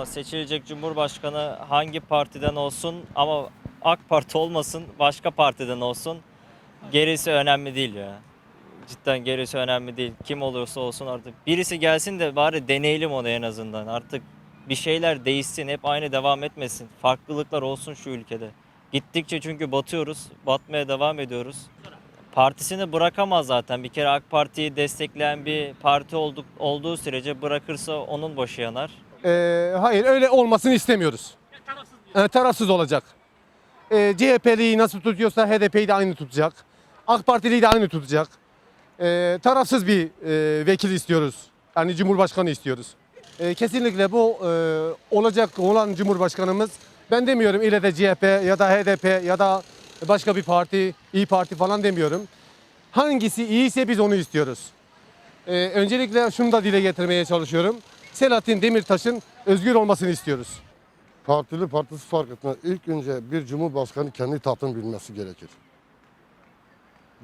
olmaz. Seçilecek Cumhurbaşkanı hangi partiden olsun ama AK Parti olmasın, başka partiden olsun. Gerisi önemli değil ya. Cidden gerisi önemli değil. Kim olursa olsun artık. Birisi gelsin de bari deneyelim onu en azından. Artık bir şeyler değişsin, hep aynı devam etmesin. Farklılıklar olsun şu ülkede. Gittikçe çünkü batıyoruz, batmaya devam ediyoruz. Partisini bırakamaz zaten. Bir kere AK Parti'yi destekleyen bir parti olduk, olduğu sürece bırakırsa onun başı yanar. Ee, hayır öyle olmasını istemiyoruz. Ee, tarafsız olacak. Ee, CHP'liyi nasıl tutuyorsa HDP'yi de aynı tutacak. AK Partiliyi de aynı tutacak. Ee, tarafsız bir e, vekil istiyoruz. Yani Cumhurbaşkanı istiyoruz. Ee, kesinlikle bu e, olacak olan Cumhurbaşkanımız ben demiyorum ile de CHP ya da HDP ya da başka bir parti, İyi Parti falan demiyorum. Hangisi iyiyse biz onu istiyoruz. Ee, öncelikle şunu da dile getirmeye çalışıyorum. Selahattin Demirtaş'ın özgür olmasını istiyoruz. Partili partisi fark etmez. İlk önce bir cumhurbaşkanı kendi tahtını bilmesi gerekir.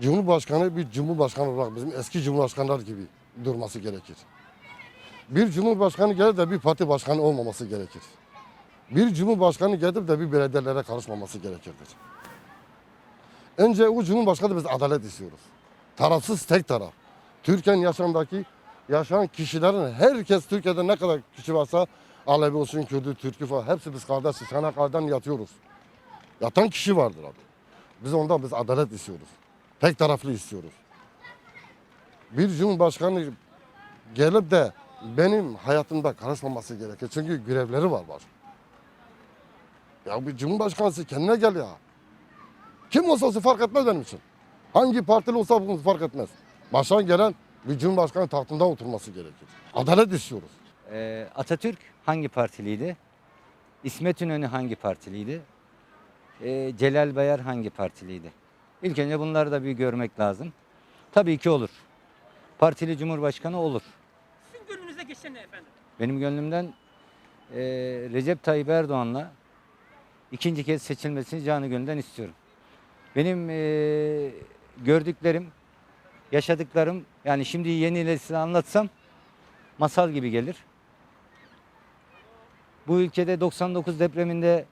Cumhurbaşkanı bir cumhurbaşkanı olarak bizim eski cumhurbaşkanlar gibi durması gerekir. Bir cumhurbaşkanı gelir de bir parti başkanı olmaması gerekir. Bir cumhurbaşkanı gelip de bir belediyelere karışmaması gerekirdir. Önce o cumhurbaşkanı biz adalet istiyoruz. Tarafsız tek taraf. Türkiye'nin yaşamdaki yaşayan kişilerin herkes Türkiye'de ne kadar kişi varsa Alevi olsun, Kürdü, Türkü falan hepsi biz kardeşiz. Çanakkale'den yatıyoruz. Yatan kişi vardır abi. Biz ondan biz adalet istiyoruz. Tek taraflı istiyoruz. Bir cumhurbaşkanı gelip de benim hayatımda karışmaması gerekir. Çünkü görevleri var var. Ya bir cumhurbaşkanısı kendine gel ya. Kim olsa olsun fark etmez benim için. Hangi partili olsa fark etmez. Baştan gelen bir cumhurbaşkanı tahtında oturması gerekir. Adalet istiyoruz. Ee, Atatürk hangi partiliydi? İsmet İnönü hangi partiliydi? Ee, Celal Bayar hangi partiliydi? İlk önce bunları da bir görmek lazım. Tabii ki olur. Partili Cumhurbaşkanı olur. Sizin gönlünüze geçen ne efendim? Benim gönlümden eee, Recep Tayyip Erdoğan'la ikinci kez seçilmesini canı gönülden istiyorum. Benim eee, gördüklerim, yaşadıklarım yani şimdi yeniyle size anlatsam masal gibi gelir. Bu ülkede 99 depreminde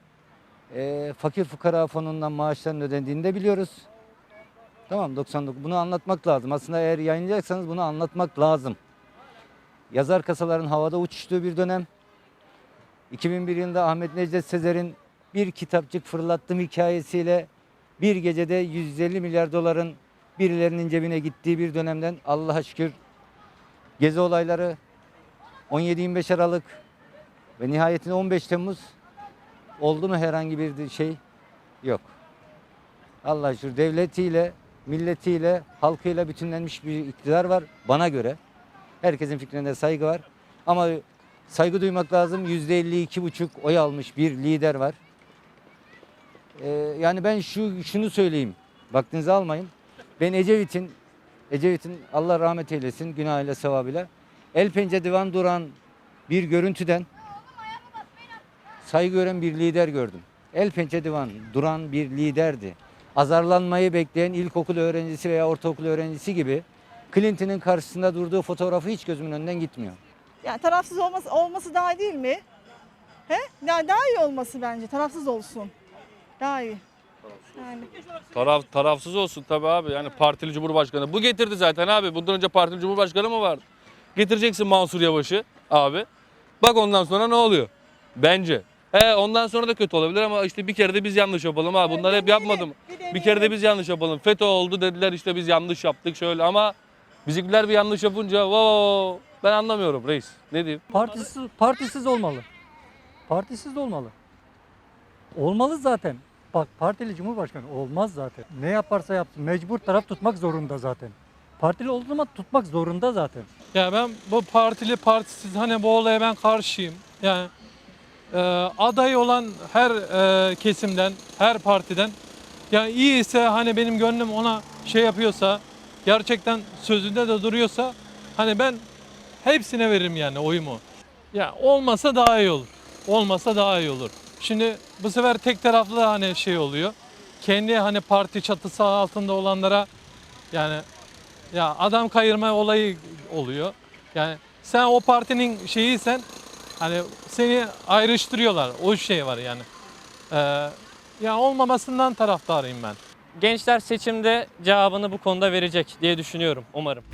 eee, fakir fukara fonundan maaşların ödendiğini de biliyoruz. Tamam 99 bunu anlatmak lazım. Aslında eğer yayınlayacaksanız bunu anlatmak lazım yazar kasaların havada uçuştuğu bir dönem. 2001 yılında Ahmet Necdet Sezer'in bir kitapçık fırlattım hikayesiyle bir gecede 150 milyar doların birilerinin cebine gittiği bir dönemden Allah'a şükür gezi olayları 17-25 Aralık ve nihayetinde 15 Temmuz oldu mu herhangi bir şey yok. Allah'a şükür devletiyle, milletiyle, halkıyla bütünlenmiş bir iktidar var bana göre. Herkesin fikrine saygı var. Ama saygı duymak lazım. %52 buçuk oy almış bir lider var. Ee, yani ben şu şunu söyleyeyim. Vaktinizi almayın. Ben Ecevit'in Ecevit'in Allah rahmet eylesin günahıyla sevabıyla el pençe divan duran bir görüntüden saygı gören bir lider gördüm. El pençe divan duran bir liderdi. Azarlanmayı bekleyen ilkokul öğrencisi veya ortaokul öğrencisi gibi Clinton'ın karşısında durduğu fotoğrafı hiç gözümün önünden gitmiyor. Yani tarafsız olması, olması daha değil mi? He? Daha, daha iyi olması bence. Tarafsız olsun. Daha iyi. Yani. Taraf, tarafsız olsun tabii abi. Yani partili cumhurbaşkanı. Bu getirdi zaten abi. Bundan önce partili cumhurbaşkanı mı vardı? Getireceksin Mansur Yavaş'ı abi. Bak ondan sonra ne oluyor? Bence. He ondan sonra da kötü olabilir ama işte bir kere de biz yanlış yapalım abi. Bunlar hep yapmadım. Bir kere de biz yanlış yapalım. FETÖ oldu dediler işte biz yanlış yaptık şöyle ama bizimkiler bir yanlış yapınca wow, ben anlamıyorum reis. Ne diyeyim? Partisiz, partisiz olmalı. Partisiz de olmalı. Olmalı zaten. Bak partili cumhurbaşkanı olmaz zaten. Ne yaparsa yapsın mecbur taraf tutmak zorunda zaten. Partili olduğu zaman tutmak zorunda zaten. Ya ben bu partili partisiz hani bu olaya ben karşıyım. Yani e, aday olan her e, kesimden, her partiden ya iyi ise hani benim gönlüm ona şey yapıyorsa, gerçekten sözünde de duruyorsa hani ben hepsine veririm yani oyumu. Ya olmasa daha iyi olur. Olmasa daha iyi olur. Şimdi bu sefer tek taraflı hani şey oluyor. Kendi hani parti çatısı altında olanlara yani ya adam kayırma olayı oluyor. Yani sen o partinin şeyiysen Hani seni ayrıştırıyorlar. O şey var yani. Ee, ya olmamasından taraftarıyım ben. Gençler seçimde cevabını bu konuda verecek diye düşünüyorum umarım.